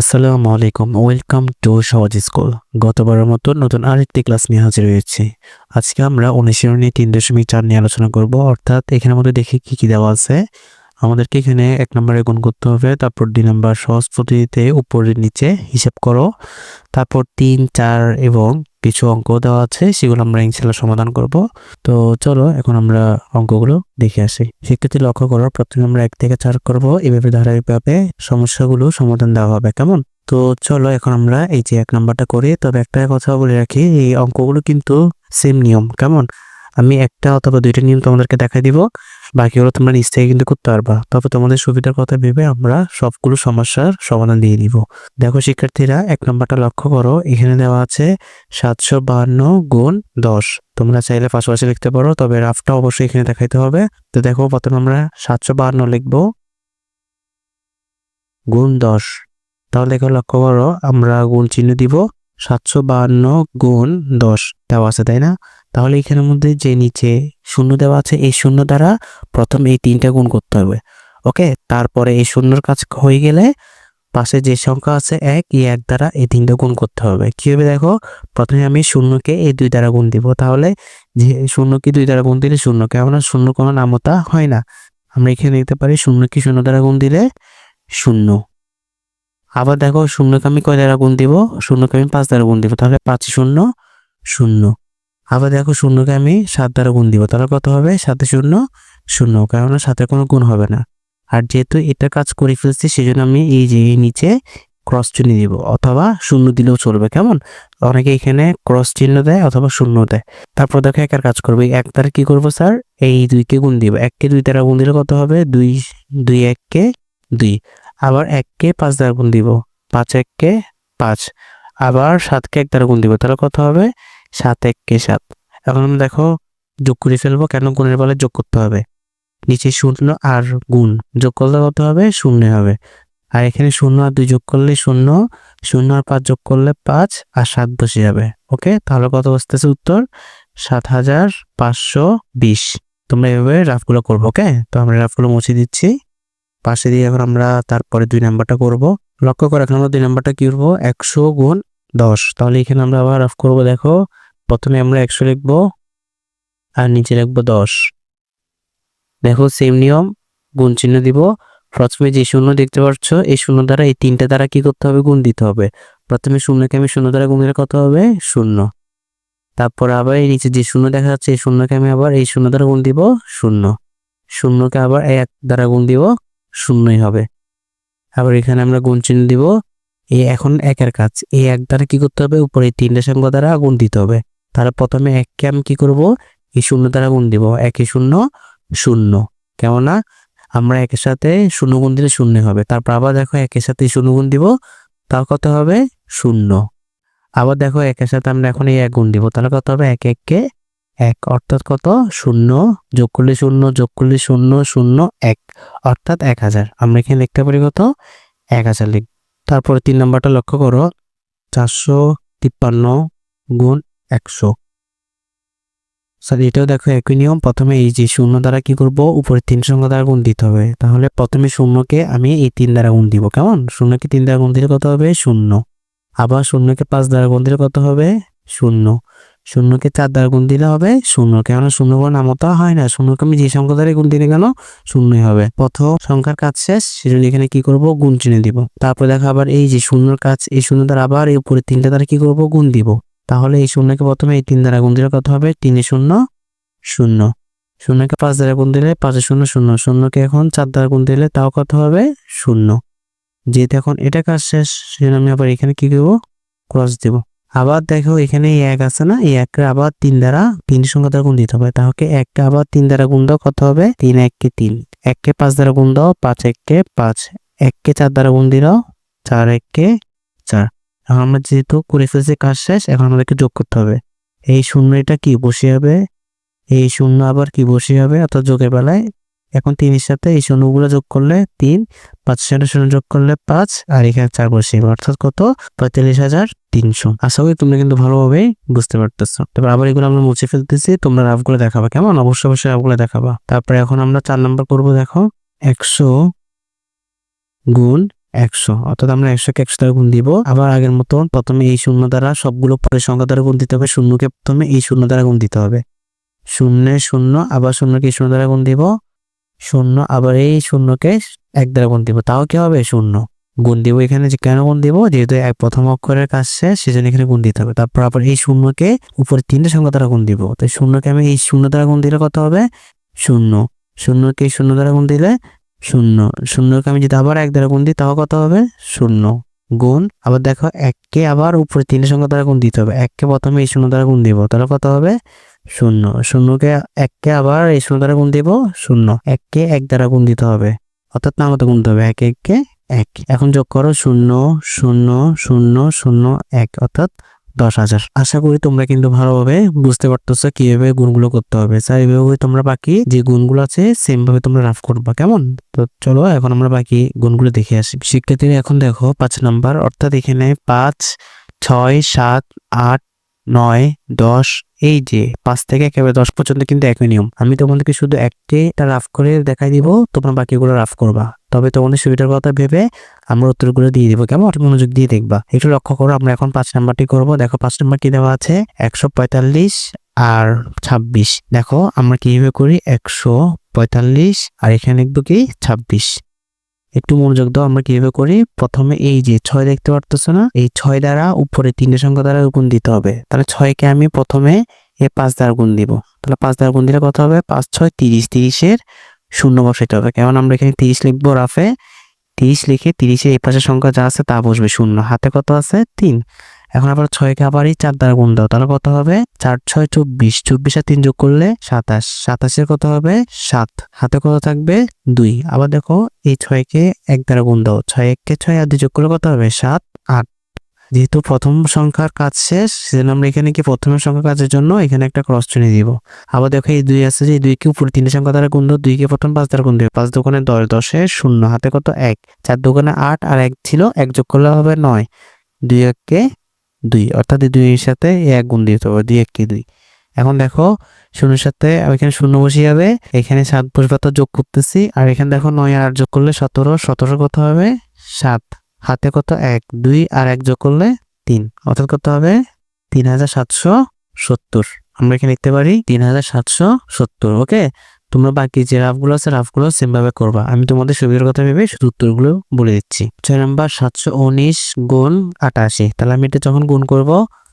আসসালামু আলাইকুম, welcome to সহজ স্কুল। গতবারের মতো নতুন আরেকটি ক্লাস নিয়ে হাজির হয়েছি। আজকে আমরা অনুশীলনী তিন দশমিক চার নিয়ে আলোচনা করব, অর্থাৎ এখানের মধ্যে দেখি কি কি দেওয়া আছে। আমাদেরকে এখানে এক নম্বরে গুণ করতে হবে। তারপর দুই নম্বর সহজ পদ্ধতিতে উপরের নিচে হিসাব করো। তারপর তিন, চার এবং কিছু অঙ্ক দেওয়া আছে, সেগুলো আমরা ইনশাল্লাহ সমাধান করব। তো চলো এখন আমরা অঙ্কগুলো দেখে আসি। শিক্ষার্থী লক্ষ্য করো, প্রথমে আমরা এক থেকে চার করব। এভাবে ধারাবাহিকভাবে সমস্যাগুলো সমাধান দেওয়া হবে, কেমন? তো চলো এখন আমরা এই যে এক নাম্বারটা করি, তবে একটা কথা বলে রাখি, এই অঙ্কগুলো কিন্তু সেম নিয়ম, কেমন? আমি একটা অথবা দুইটা নিয়ম তোমাদেরকে দেখাই দিব। বাকিগুলো তোমরা নিজ থেকে কিন্তু করতে পারবা। তবে তোমাদের সুবিধার কথা ভেবে আমরা সবগুলো সমস্যার সমাধান দিয়ে দিব। দেখো শিক্ষার্থীরা, এক নম্বরটা লক্ষ্য করো। এখানে দেওয়া আছে সাতশো বাহান্ন গুণ দশ। তোমরা চাইলে পাশাপাশি লিখতে পারো, তবে রাফটা অবশ্যই এখানে দেখাইতে হবে। তো দেখো, প্রথমে আমরা সাতশো বাহান্ন লিখব গুণ দশ। তাহলে দেখো, লক্ষ্য করো, আমরা গুণ চিহ্ন দিব। সাতশো বাহান্ন গুণ দশ দেওয়া আছে, তাই না? তাহলে এখানের মধ্যে যে নিচে শূন্য দেওয়া আছে, এই শূন্য দ্বারা প্রথম এই তিনটা গুণ করতে হবে। ওকে? তারপরে এই শূন্যর কাজ হয়ে গেলে পাশে যে সংখ্যা আছে এক, এই এক দ্বারা এই তিনটা গুণ করতে হবে। কীভাবে দেখো? প্রথমে আমি শূন্যকে এই দুই দ্বারা গুণ দিব। তাহলে যে শূন্যকে দুই দ্বারা গুণ দিলে শূন্য কেমন শূন্য কোনো নামতা হয় না। আমরা এখানে দেখতে পারি শূন্যকে শূন্য দ্বারা গুণ দিলে শূন্য। আবার দেখো শূন্যকে আমি কয় দ্বারা গুণ দিব? শূন্যকে আমি পাঁচ দ্বারা গুণ দিব। তাহলে পাঁচ শূন্য শূন্য। আবার দেখো শূন্যকে আমি সাত দ্বারা গুণ দিব, তাহলে কত হবে? সাথে শূন্য শূন্য কারণ সাথে কোনো গুণ হবে না। আর যেহেতু এটা কাজ করে ফেলছি, সেজন্য আমি এই যে এই নিচে ক্রস চিহ্ন দিব, অথবা শূন্য দিলেও চলবে, কেমন? অনেকে এখানে ক্রস চিহ্ন দেয় অথবা শূন্য দেয়। তারপর দেখো একার কাজ করবে এক দ্বারা কি করব স্যার? এই দুইকে গুণ দিব, এককে দুই দ্বারা গুণ দিলে কত হবে? দুই দুই এককে দুই। আবার এককে পাঁচ দ্বারা গুণ দিব, পাঁচ এককে পাঁচ। আবার সাতকে এক দ্বারা গুণ দিব, তাহলে কত হবে? সাত এককে সাত। এখন আমরা দেখো যোগ করে ফেলব কেন গুণের বলে যোগ করতে হবে। নিচে শূন্য আর গুণ। যোগ করলে কত হবে? শূন্য হবে। আর এখানে শূন্য আর দুই যোগ করলে শূন্য শূন্য আর পাঁচ যোগ করলে পাঁচ আর সাত বসে যাবে। ওকে? তাহলে কত বসতেছে উত্তর? সাত হাজার পাঁচশো বিশ। তোমরা এভাবে রাফগুলো করব, ওকে? তো আমরা রাফগুলো মুছে দিচ্ছি। পাশে দিয়ে এখন আমরা তারপরে দুই নাম্বারটা করব। লক্ষ্য করে এখন আমরা দুই নাম্বারটা কি করব? একশো গুণ দশ। তাহলে এখানে আমরা আবার রাফ করব, দেখো। প্রথমে আমরা একশো লিখব আর নিচে লিখব দশ। দেখো সেম নিয়ম, গুণ চিহ্ন দিব। প্রথমে যে শূন্য দেখতে পাচ্ছ, এই শূন্য দ্বারা এই তিনটা দ্বারা কি করতে হবে? গুণ দিতে হবে। প্রথমে শূন্যকে আমি শূন্য দ্বারা গুণ দিলে কত হবে? শূন্য। তারপর আবার এই নিচে যে শূন্য দেখা যাচ্ছে, এই শূন্যকে আমি আবার এই শূন্য দ্বারা গুণ দিব, শূন্য। শূন্যকে আবার এক দ্বারা গুণ দিব, শূন্যই হবে। আবার এখানে আমরা গুণ চিহ্ন দিব। এই এখন একের কাজ। এই এক দ্বারা কি করতে হবে? উপরে তিনটা সংখ্যা দ্বারা গুণ দিতে হবে। তাহলে প্রথমে এককে আমি কি করব? এই শূন্য দ্বারা গুণ দিব। একে শূন্য শূন্য। কেমন না? আমরা একের সাথে শূন্য গুণ দিলে শূন্য হবে। তারপর আবার দেখো একের সাথে শূন্য গুণ দিব তাও কত হবে? শূন্য। আবার দেখো একের সাথে আমরা এখন এই এক গুণ দিব। তাহলে কত হবে? এক, এককে এক। অর্থাৎ কত? শূন্য। যোগ করলে শূন্য, যোগ করলে শূন্য শূন্য, এক। অর্থাৎ এক হাজার। আমরা এখানে লিখতে পারি কত? এক হাজার লিখ তারপরে তিন নম্বরটা লক্ষ্য করো। চারশো তিপ্পান্ন গুণ একশো। স্যার, এটাও দেখো, একই নিয়ম। প্রথমে এই যে শূন্য দ্বারা কি করব? উপরে তিন সংখ্যা দ্বারা গুণ দিতে হবে। তাহলে প্রথমে শূন্যকে আমি এই তিন দ্বারা গুণ দিব। কেমন? শূন্যকে তিন দ্বারা গুণ দিলে কত হবে? শূন্য। আবার শূন্যকে পাঁচ দ্বারা গুণ দিলে কত হবে? শূন্য। শূন্যকে চার দ্বারা গুণ দিলে হবে? শূন্য। কেন শূন্য কোনো নামতা হয় না। শূন্যকে আমি যে সংখ্যা দ্বারা গুণ দিলে কেন? শূন্যই হবে। প্রথম সংখ্যার কাজ শেষ। সেজন্য এখানে কি করব? গুণ চিনে দিব। তারপর দেখো আবার এই যে শূন্যর কাজ, এই শূন্য দ্বারা আবার এই উপরে তিনটা দ্বারা কি করব? গুণ দিব। তাহলে এই শূন্যকে প্রথমে এই তিন দ্বারা গুণ দিলে কত হবে? তিনে শূন্য শূন্য। শূন্যকে পাঁচ দ্বারা গুণ দিলে পাঁচে শূন্য শূন্য। শূন্যকে এখন চার দ্বারা গুণ দিলে তাও কত হবে? শূন্য। যেহেতু এখন এটা কাজ শেষ, সেজন্য আমি আবার এখানে কি দেবো? ক্রস দেব। আবার দেখো এখানে এই এক আছে না? এই একটা আবার তিন দ্বারা তিন সংখ্যা দ্বারা গুণ দিতে হবে। তাহলে একটা আবার তিন দ্বারা গুণ দাও কত হবে? তিন এককে তিন। এককে পাঁচ দ্বারা গুণ দাও, পাঁচ এককে পাঁচ। এককে চার দ্বারা গুণ দিল চার এককে চার। এখন আমরা যেহেতু করে ফেলছি কাজ শেষ, এখন আমাদেরকে যোগ করতে হবে। এই শূন্য এটা কি বসে হবে? এই শূন্য আবার কি বসে হবে? অর্থাৎ যোগের বেলায়। এখন তিনের সাথে এই শূন্যগুলো যোগ করলে তিন, পাঁচ সাথে শূন্য যোগ করলে পাঁচ, আর এখানে চার বসে অর্থাৎ কত? পঁয়তাল্লিশ হাজার তিনশো। আশা করি তোমরা কিন্তু ভালোভাবেই বুঝতে পারতেছো। তারপর আবার এগুলো আমরা মুছে ফেলতেছি, তোমরা রাফগুলো দেখাবা, কেমন? অবশ্যই অবশ্যই রাফগুলো দেখাবা। তারপরে এখন আমরা চার নাম্বার করব, দেখো। একশো গুণ একশো। অর্থাৎ আমরা একশোকে একশো দ্বারা গুণ দিব। আবার আগের মতন প্রথমে এই শূন্য দ্বারা সবগুলো পরের সংখ্যা দ্বারা গুণ দিতে হবে। শূন্যকে প্রথমে এই শূন্য দ্বারা গুণ দিতে হবে। শূন্যে শূন্য, আবার শূন্যকে এই শূন্য দ্বারা গুণ দিব। শূন্য, আবার এই শূন্যকে এক দ্বারা গুণ দিব। তাও কি হবে? শূন্য। গুণ দিব এখানে যে কেন গুণ দিব? যেহেতু এক প্রথম অক্ষরের কাজ শেষ, সেজন্য এখানে গুণ দিতে হবে। তারপর আবার এই শূন্যকে উপরে তিনটে সংখ্যা দ্বারা গুণ দিব। তাই শূন্যকে আমি এই শূন্য দ্বারা গুণ দিলে কত হবে? শূন্য। শূন্যকে শূন্য দ্বারা গুণ দিলে শূন্য। শূন্যকে আমি যদি আবার এক দ্বারা গুণ দিই, তাও কত হবে? শূন্য। গুণ, আবার দেখো এককে আবার উপরে তিনের সংখ্যা দ্বারা গুণ দিতে হবে। এককে প্রথমে এই শূন্য দ্বারা গুণ দিব, তাহলে কত হবে? শূন্য। শূন্যকে এককে আবার এই শূন্য দ্বারা গুণ দিব, শূন্য। এককে এক দ্বারা গুণ দিতে হবে। অর্থাৎ না মতো গুনতে হবে। এক, এককে এক। এখন যোগ করো, শূন্য শূন্য শূন্য শূন্য, এক। অর্থাৎ দশ হাজার। আশা করি তোমরা কিন্তু ভালোভাবে বুঝতে পারতেছো কীভাবে গুণগুলো করতে হবে। স্যার এইভাবে তোমরা বাকি যে গুণগুলো আছে সেম ভাবে তোমরা রাফ করবা। কেমন? তো চলো এখন আমরা বাকি গুণগুলো দেখে আসি। শিক্ষার্থীরা, এখন দেখো পাঁচ নাম্বার। অর্থাৎ এখানে পাঁচ, ছয়, সাত, আট, নয়, দশ, এই যে পাঁচ থেকে একেবারে দশ পর্যন্ত কিন্তু একই নিয়ম। আমি তোমাদেরকে শুধু একটিটা রাফ করে দেখাই দিব, তোমরা বাকিগুলো রাফ করবা। তবে তোমাদের সুবিধার কথা ভেবে আমরা উত্তরগুলো দিয়ে দিব, কেমন? মনোযোগ দিয়ে দেখবা। একটু লক্ষ্য করো, আমরা এখন পাঁচ নাম্বারটি করব। দেখো, পাঁচ নাম্বার কি দেওয়া আছে? একশো পঁয়তাল্লিশ আর ছাব্বিশ। দেখো, আমরা কীভাবে করি? একশো পঁয়তাল্লিশ আর এখানে লিখব কি? ছাব্বিশ। একটু মনোযোগ দাও, আমরা কীভাবে করি? প্রথমে এই যে ছয় দেখতে পারতেছো না? এই ছয় দ্বারা উপরে তিনটে সংখ্যা দ্বারা গুণ দিতে হবে। তাহলে ছয়কে আমি প্রথমে এ পাঁচ দ্বারা গুণ দিব। তাহলে পাঁচ দ্বারা গুণ দিলে কত হবে? পাঁচ, ছয়, তিরিশ। তিরিশের শূন্য বসাইতে হবে। কেমন? আমরা এখানে তিরিশ লিখব রাফে। তিরিশ লিখে তিরিশের এই পাশের সংখ্যা যা আছে তা বসবে শূন্য। হাতে কত আছে? তিন। এখন আবার ছয়কে আবার এই চার দ্বারা গুণ দাও। তাহলে কত হবে? চার, ছয়, চব্বিশ। চব্বিশ আর তিন যোগ করলে সাতাশ। সাতাশের কত হবে? সাত। হাতে কত থাকবে? দুই। আবার দেখো এই ছয়কে এক দ্বারা গুণ দাও। ছয় এককে ছয় আর দুই যোগ করলে কত হবে? সাত, আট। যেহেতু প্রথম সংখ্যার কাজ শেষ, সেজন্য আমরা এখানে কি প্রথমের সংখ্যার কাজের জন্য এখানে একটা ক্রস চিহ্ন দিব। আবার দেখো এই দুই আছে যে দুইকে উপরে তিনটে সংখ্যা দ্বারা গুণ দাও, দুইকে প্রথম পাঁচ দ্বারা গুণ দিবে পাঁচ দোকানে দশ, দশে শূন্য, হাতে কত? এক। চার দোকানে আট আর এক ছিল, এক যোগ করলে হবে নয়। দুই এককে দুই, অর্থাৎ এই দুইয়ের সাথে এক গুণ দিতে হবে, দুই এককে দুই। এখন দেখো, শূন্যের সাথে এখানে শূন্য বসে যাবে, এখানে সাত বসবে তো যোগ করতেছি, আর এখানে দেখো নয় আর যোগ করলে সতেরো সতেরো কত হবে? সাত। হাতে কত? এক, দুই আর এক যোগ করলে তিন। অর্থাৎ কত হবে? তিন হাজার সাতশো সত্তর। আমরা এখানে লিখতে পারি তিন হাজার সাতশো সত্তর, ওকে? তোমরা বাকি যে রাফগুলো আছে, রাফগুলো সেম ভাবে করবা। আমি তোমাদের সুবিধার কথা ভেবে শুধু উত্তরগুলো বলে দিচ্ছি। ছয় নাম্বার, সাতশো উনিশ গুণ আটাশি। তাহলে আমি এটা যখন গুণ করব,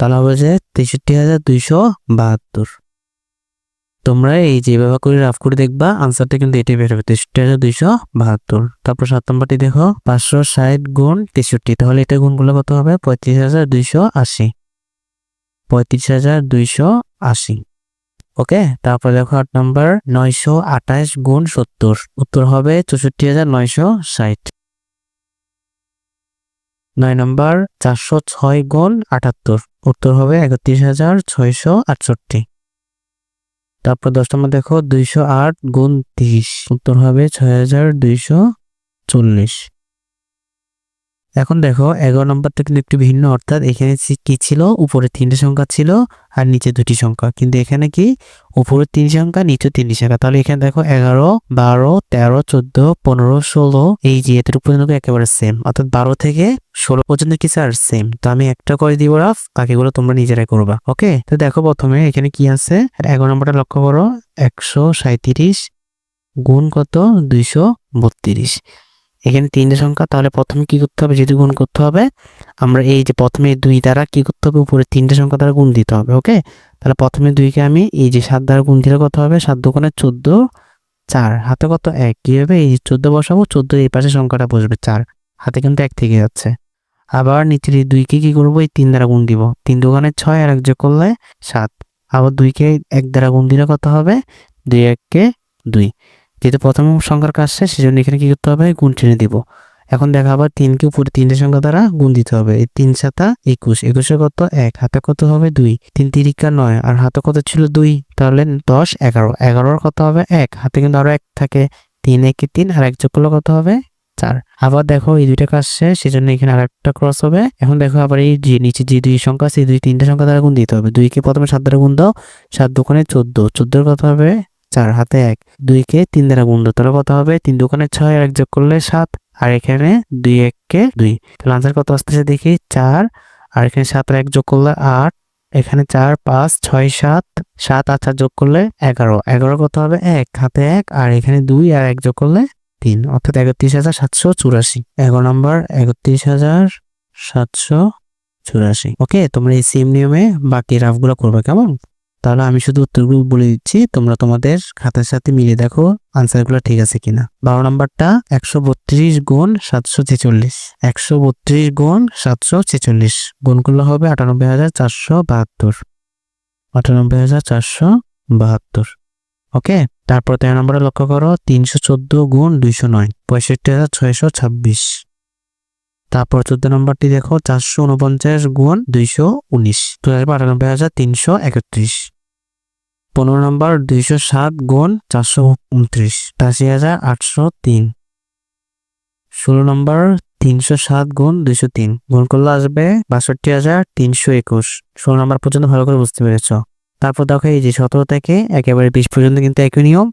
তাহলে হবে যে তেষট্টি হাজার দুইশো বাহাত্তর। তোমরা এই যে ব্যবহার করে রাফ করে দেখবা আনসারটা কিন্তু এটাই বের হবে তেষট্টি হাজার দুইশো বাহাত্তর। তারপর সাত নম্বরটি দেখো, পাঁচশো ষাট গুণ তেষট্টি। তাহলে এটা গুণগুলো কত হবে? পঁয়ত্রিশ হাজার দুইশো আশি। পঁয়ত্রিশ হাজার দুইশো আশি। ওকে? তারপর দেখো আট নম্বর, নয়শো আঠাশ গুণ সত্তর। উত্তর হবে চৌষট্টি হাজার নয়শো ষাট। নয় নম্বর, চারশো ছয় গুণ আটাত্তর। উত্তর হবে একত্রিশ হাজার ছয়শো আটষট্টি। তারপর দশ নম্বর দেখো দুইশো আট গুণ তিরিশ উত্তর হবে ছয় হাজার দুইশো চল্লিশ। এখন দেখো, এগারো নম্বরটা কিন্তু একটু ভিন্ন, অর্থাৎ এখানে কি ছিল? উপরে তিনটে সংখ্যা ছিল আর নিচে দুটি সংখ্যা। কিন্তু এখানে কি? উপরে তিন সংখ্যা নিচে তিনটি সংখ্যা। তাহলে এখানে দেখো, এগারো, বারো, তেরো, চোদ্দ, পনেরো, ষোলো, এই যে এতটুকু পর্যন্ত একেবারে সেম অর্থাৎ বারো থেকে ষোলো পর্যন্ত কি স্যার সেম তো আমি একটা করে দিব রাফ বাকিগুলো তোমরা নিজেরাই করবা ওকে তো দেখো প্রথমে এখানে কি আছে? এগারো নম্বরটা লক্ষ্য করো, একশো সাঁত্রিশ গুণ কত? দুইশো বত্রিশ। এখানে তিনটে সংখ্যা, তাহলে প্রথমে কি করতে হবে? যেহেতু গুণ করতে হবে, আমরা এই যে প্রথমে দুই দ্বারা কি করতে হবে? উপরে তিনটে সংখ্যা দ্বারা গুণ দিতে হবে, ওকে? তাহলে প্রথমে দুইকে আমি এই যে সাত দ্বারা গুণ দিলে কত হবে? সাত দোকানে চোদ্দ, চার। হাতে কত? এক। কি হবে এই চোদ্দ বসাবো, চোদ্দ এই পাশে সংখ্যাটা বসবে, চার। হাতে কিন্তু এক থেকে যাচ্ছে। আবার নিচের এই দুইকে কি করব? এই তিন দ্বারা গুণ দিব। তিন দোকানে ছয় আর এক যোগ করলে সাত। আবার দুইকে এক দ্বারা গুণ দিলে কত হবে? দুই এককে দুই। যেহেতু প্রথম সংখ্যার কাজ শেষ সেজন্য এখানে কি করতে হবে? গুণ টেনে দিব। এখন দেখা আবার তিনকে উপরে তিনটে সংখ্যা দ্বারা গুণ দিতে হবে। এই তিন সাতা একুশ। একুশে কত? এক। হাতে কত হবে? দুই। তিন তিরিকা নয়। আর হাতে কত ছিল? দুই। তাহলে দশ, এগারো। এগারোর কত হবে? এক। হাতে কিন্তু আরও এক থাকে। তিন একে তিন, আর এক যোগ করলে কত হবে? চার। আবার দেখো এই দুইটা কাজ শেষ সেজন্য এখানে আর একটা ক্রস হবে। এখন দেখো আবার এই যে নিচে যে দুই সংখ্যা সেই দুই তিনটে সংখ্যা দ্বারা গুণ দিতে হবে। দুইকে প্রথমে সাত দ্বারা গুণ দাও। সাত দোকানে চোদ্দ। চোদ্দোর কত হবে? চার হাতে এক। দুইকে তিন দ্বারা গুণ তাহলে কত হবে? তিন দোকানে ছয় আর এক যোগ করলে সাত। আর এখানে দুই এককে দুই। তাহলে আনসার কত আসতেছে দেখি? চার। আর এখানে সাত আর এক যোগ করলে আট। এখানে চার, পাঁচ, ছয়, সাত। সাত আর যোগ করলে এগারো। এগারো কত হবে? এক। হাতে এক। আর এখানে দুই আর এক যোগ করলে তিন। অর্থাৎ একত্রিশ হাজার সাতশো চুরাশি। এগারো নম্বর, একত্রিশ হাজার সাতশো চুরাশি। ওকে? তোমরা এই সেম নিয়মে বাকি রাফগুলো করবে, কেমন? তাহলে আমি শুধু উত্তরগুলো বলে দিচ্ছি, তোমরা তোমাদের খাতার সাথে মিলে দেখো আনসারগুলো ঠিক আছে কিনা। বারো নম্বরটা, একশো বত্রিশ গুণ সাতশো ছেচল্লিশ। একশো বত্রিশ গুণ সাতশো ছেচল্লিশ। গুণগুলো হবে আটানব্বই হাজার চারশো বাহাত্তর। আটানব্বই হাজার চারশো বাহাত্তর। ওকে? তারপর তেরো নম্বরে লক্ষ্য করো, তিনশো চোদ্দ গুণ দুইশো নয়। পঁয়ষট্টি হাজার ছয়শো ছাব্বিশ। তারপর চোদ্দ নম্বরটি দেখো, চারশো উনপঞ্চাশ গুণ দুইশো উনিশ। দু হাজার আটানব্বই হাজার তিনশো একত্রিশ। পনেরো নম্বর, দুইশো সাত গুণ চারশো উনত্রিশ আশি হাজার আটশো তিন। ষোলো নম্বর, তিনশো সাত গুণ দুইশো তিন, গুণ করলে আসবে বাষট্টি হাজার তিনশো একুশ। ষোলো নম্বর পর্যন্ত ভালো করে বুঝতে পেরেছ। তারপর দেখো এই যে সতেরো থেকে একেবারে বিশ পর্যন্ত কিন্তু একই নিয়ম।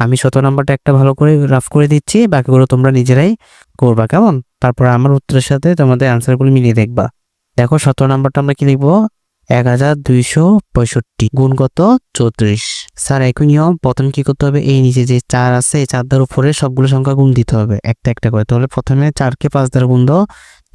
আমি সতেরো নম্বরটা একটা ভালো করে রাফ করে দিচ্ছি, বাকিগুলো তোমরা নিজেরাই করবা, কেমন? তারপর আমার উত্তরের সাথে তোমাদের আনসারগুলো মিলিয়ে দেখবা। দেখো সতেরো নাম্বারটা আমরা কি লিখব? এক হাজার দুইশো পঁয়ষট্টি। গুণ কত? চৌত্রিশ। স্যার, একই নিয়ম। প্রথম কি করতে হবে? এই নিচে যে চার আছে, এই চার দ্বার উপরে সবগুলো সংখ্যা গুণ দিতে হবে। একটা একটা করে। তাহলে প্রথমে চারকে পাঁচ দ্বার গুণ দাও।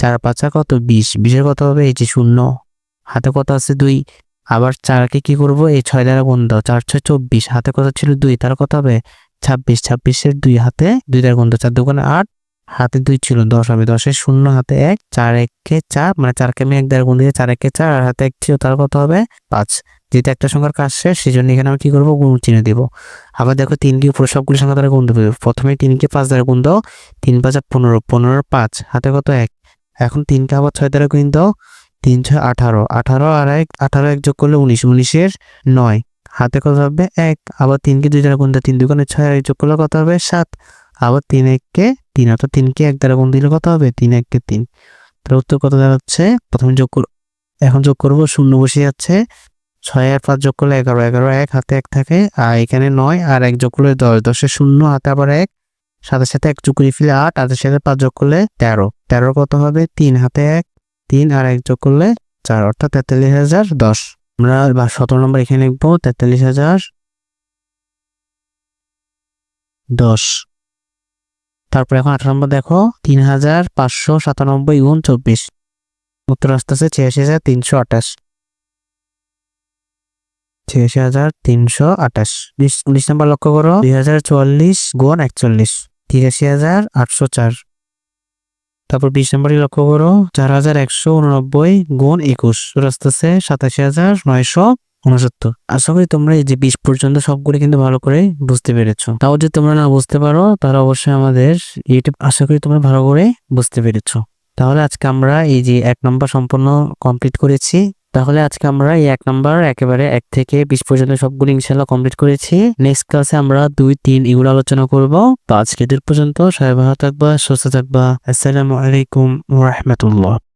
চার পাঁচা কত? বিশ। বিশের কত হবে? এই যে শূন্য। হাতে কত আছে? দুই। আবার চারকে কি করব? এই ছয় দ্বারা গুণ দাও। চার, ছয়, চব্বিশ। হাতে কত ছিল? দুই। তার কত হবে? ছাব্বিশ। ছাব্বিশের দুই হাতে দুই দ্বারা গুণ দাও। চার দোকানে আট। হাতে দুই ছিল দশ। হবে দশের শূন্য, হাতে এক। চার একে চার মানে চারকে আমি এক দ্বারা গুণ দিয়ে চার একে চার, আর হাতে এক ছিল তার কত হবে? পাঁচ। যেহেতু একটা সংখ্যার কাজ শেষ সেই জন্য এখানে আমি কি করব? গুণ চিহ্ন দিব। আবার দেখো তিনকে উপরে সবগুলো সংখ্যা দ্বারা গুণ দেবো। প্রথমে তিনকে পাঁচ দ্বারা গুণ দাও। তিন পাঁচ আর পনেরো। পনেরো পাঁচ। হাতে কত? এক। এখন তিনকে আবার ছয় দ্বারা গুণ দাও। তিন ছয় আঠারো। আঠারো আর এক, আঠারো এক যোগ করলে উনিশ, উনিশের নয়। হাতে কত হবে? এক। আবার তিনকে দুই দ্বারা গুণ দাও তিন দুগুণে ছয় আর এক যোগ করলে কত হবে? সাত। আবার তিন এককে তিন, অর্থাৎ তিনকে এক দ্বারা গুণ দিলে কত হবে? তিন এককে তিন। তাহলে উত্তর কত দাঁড়াচ্ছে? প্রথমে যোগ কর। এখন যোগ করব, শূন্য বসে যাচ্ছে। ছয় আর পাঁচ যোগ করলে এগারো এগারো এক, হাতে এক থাকে। আর এখানে নয় আর এক যোগ করলে দশ। দশের শূন্য, হাতে আবার এক। সাথে সাথে এক যোগ করে ফেলে আট হাতের সাথে পাঁচ যোগ করলে তেরো। তেরো কত হবে? তিন, হাতে এক। তিন আর এক যোগ করলে চার, অর্থাৎ তেতাল্লিশ হাজার দশ। আমরা বা সতেরো নম্বর এখানে লিখব, তেতাল্লিশ হাজার দশ। তারপর এখন আঠারো নম্বর দেখো, তিন হাজার পাঁচশো সাতানব্বই গুণ চব্বিশ। উত্তর আসতেছে ছিয়াশি হাজার তিনশো আঠাশ। ছিয়াশি হাজার তিনশো আঠাশ। বিশ নম্বর লক্ষ্য করো, দুই হাজার চুয়াল্লিশ গুণ একচল্লিশ, তিরাশি হাজার আটশো চার। তারপর বিশ নম্বরই লক্ষ্য করো, চার হাজার একশো উননব্বই গুণ একুশ আসতেছে সাতাশি হাজার নয়শো উনসত্তর। আশা করি তোমরা এই যে বিশ পর্যন্ত সবগুলি কিন্তু ভালো করে বুঝতে পেরেছ। তাও যে তোমরা না বুঝতে পারো তারা অবশ্যই আমাদের ইউটিউব আশা করি তোমরা ভালো করে বুঝতে পেরেছ। তাহলে আজকে আমরা এই যে এক নম্বর সম্পূর্ণ কমপ্লিট করেছি। তাহলে আজকে আমরা এই এক নাম্বার একেবারে এক থেকে বিশ পর্যন্ত সবগুলো ইনশাল্লাহ কমপ্লিট করেছি। নেক্সট ক্লাসে আমরা দুই, তিন এগুলো আলোচনা করব। তো আজকে দূর পর্যন্ত সবাই ভালো থাকবা, সুস্থ থাকবা। আসসালামু আলাইকুম রহমতুল্লাহ।